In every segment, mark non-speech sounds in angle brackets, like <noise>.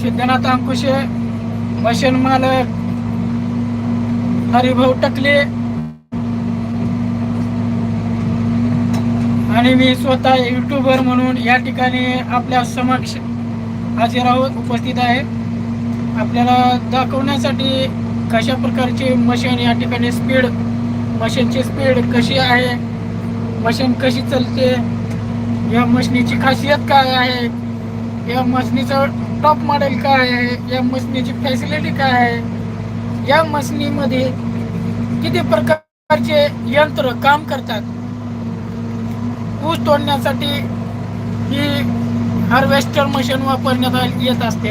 Siddhanath अंकुशे machine मालक हरिभाऊ टकले आणि मी स्वतः युट्यूबर म्हणून या ठिकाणी आपल्या समक्ष हजेर आहोत उपस्थित आहे. आपल्याला दाखवण्यासाठी कशा प्रकारची मशीन या ठिकाणी स्पीड मशीनची स्पीड कशी आहे मशीन कशी चालते या मशीनीची खासियत काय आहे या मशीनीचं टॉप मॉडेल काय आहे? या मशनीची फॅसिलिटी काय आहे? या मशीनीमध्ये किती प्रकारचे यंत्र काम करतात? ऊस तोडण्यासाठी ही हार्वेस्टर मशीन वापरण्यात आली- येत असते.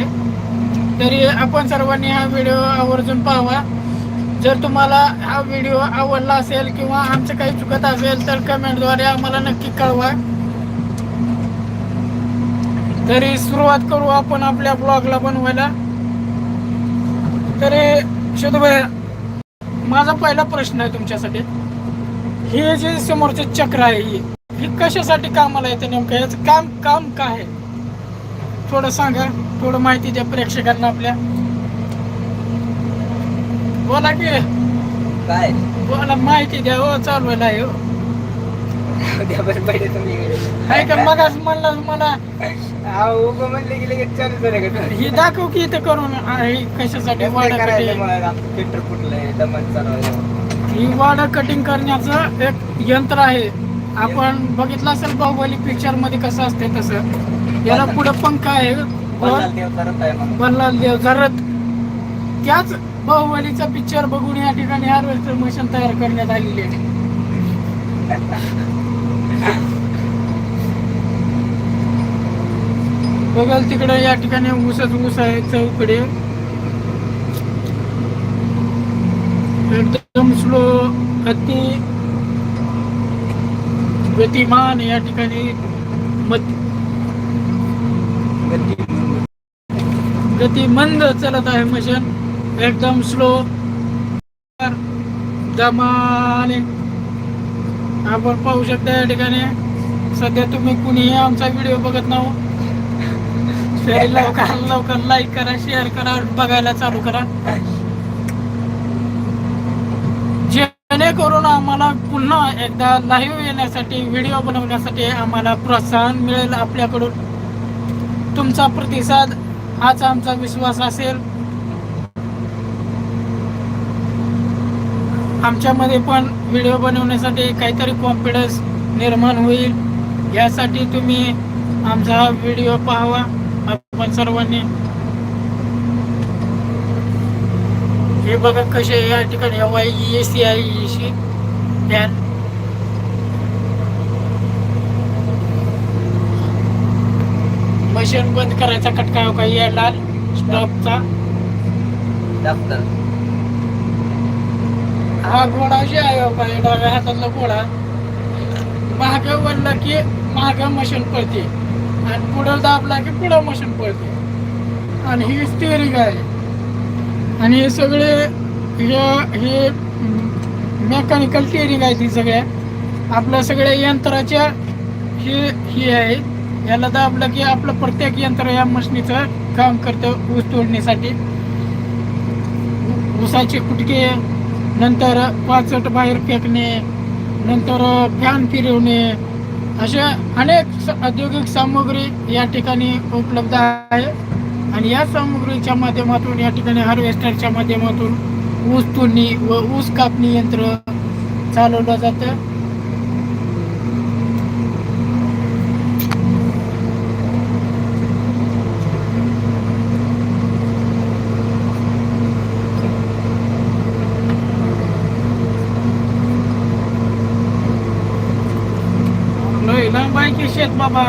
तरी आपण सर्वांनी हा व्हिडिओ आवर्जून पाहावा. जर तुम्हाला हा व्हिडिओ आवडला असेल किंवा आमचं काही चुकत असेल तर कमेंटद्वारे आम्हाला नक्की कळवा. तरी सुरुवात करू आपण आपल्या ब्लॉगला बनवायला. तरी शोधूभाई माझा पहिला प्रश्न आहे तुमच्यासाठी. हे जे समोरचे चक्र आहे ही कशासाठी कामाला येते नेमकं? याचं काम काम काय आहे? थोडं सांगा थोडं माहिती द्या प्रेक्षकांना आपल्या. बोला की. काय? बोला माहिती द्या हो चालवायला आहे हो तुम्ही आहे का मग म्हणलं मला अहो उभं म्हणले की लगेच चालू झालं का ही दाखव की इथं करून आ, हे कशासाठी वाडा कटिंग मग आमचं फिल्टर फुटलंय दमन चालवायला ही वाडा कटिंग करण्याचं एक यंत्र आहे. आपण बघितलं असेल बाहुबली पिक्चरमध्ये कसं असते तसं. याला पुढे पंख आहे. बल्लाल देव करत आहे मग बल्लाल देव झरत त्याच बाहुबलीचा पिक्चर बघून या ठिकाणी हार्वेस्टर मशीन तयार करण्यात आलेली आहे. <laughs> बघाल तिकडे या ठिकाणी ऊसच ऊस आहे चौकडे. एकदम स्लो अति गतिमान या ठिकाणी. मत गती मंद चालत आहे मशीन. एकदम स्लो दमाने आपण पाहू शकता या ठिकाणी. सध्या तुम्ही कुणीही आमचा व्हिडिओ बघत नाहो. तरी लवकर लवकर लाईक करा शेअर करा बघायला चालू करा. जेणेकरून आम्हाला पुन्हा एकदा लाईव्ह येण्यासाठी व्हिडिओ बनवण्यासाठी आम्हाला प्रोत्साहन मिळेल आपल्याकडून. तुमचा प्रतिसाद हाच आमचा विश्वास असेल. आमच्यामध्ये पण व्हिडिओ बनवण्यासाठी काहीतरी कॉन्फिडन्स निर्माण होईल. यासाठी तुम्ही आमचा हा व्हिडिओ पाहावा. आपण सर्वांनी. हे बघा कसे या ठिकाणी Y A C I E C fan machine बंद करायचा कटका हो का या लाल स्टॉपचा डॉक्टर हा घोडा जे आहे हो डाव्या हातातला घोडा. माग वळला की माग मशीन पळते. आणि पुढं दाबला की पुढं मशीन पळते. आणि ही स्टेरिंग आहे. आणि हे सगळे हे हे मेकॅनिकल स्टेरिंग आहे ती सगळ्या आपल्या सगळ्या यंत्राच्या हे हे आहे. याला दाबलं की आपलं प्रत्येक यंत्र या मशनीचं काम करतं ऊस तोडणीसाठी. ऊसाचे कुटके नंतर पाचट बाहेर फेकणे नंतर फॅन फिरवणे अशा अनेक स- औद्योगिक सामग्री या ठिकाणी उपलब्ध आहे. आणि या सामग्रीच्या माध्यमातून या ठिकाणी हार्वेस्टरच्या माध्यमातून ऊस तोडणी व ऊस कापणी यंत्र चालवलं जातं. की शेत बाबा.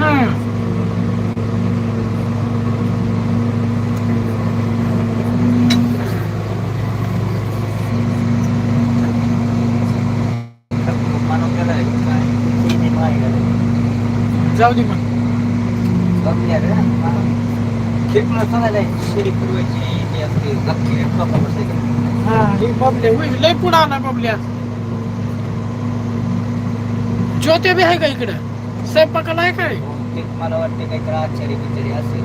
हं. जाऊ दे मग. हा हे बबले होय, लय पुढं आला बबल्या. ज्योती बी आहे का इकडं? स्वयंपाकाला आहे काय बहुतेक मला वाटते काहीतरी आचार्य बिचारी असेल.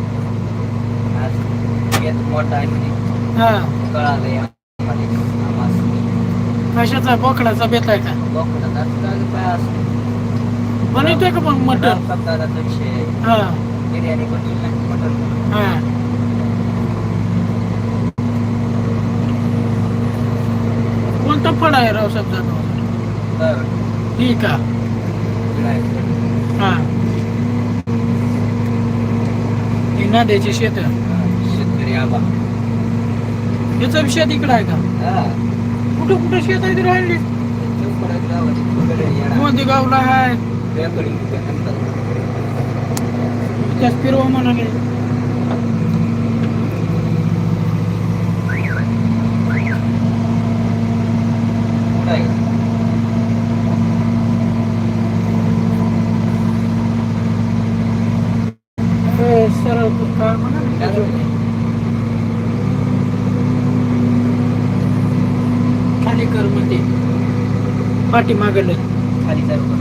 आज येत मोठा आहे म्हणजे हा. कळालंय आम्हाला आम्हाला. कशाचा? बोकडाचा बेत आहे का? काय बनवतोय का मग मटण? रामसप्ताहाचा विषय आहे. हा. बिर्याणी बनवली ना मटण हा. कोणता फळ आहे रावसाहेब जाधव तर ही का विनायक हा. ही नांद्याची शेत शेतकरी आबा. याचा शेत इकडे आहे का? हा. कुठं कुठं शेत आहे ते राहिली. कोणती गावला आहे त्याच फिरवा म्हणाले. कुठं आहे हे खाली कर मध्ये पाठी मागलं खाली जाऊ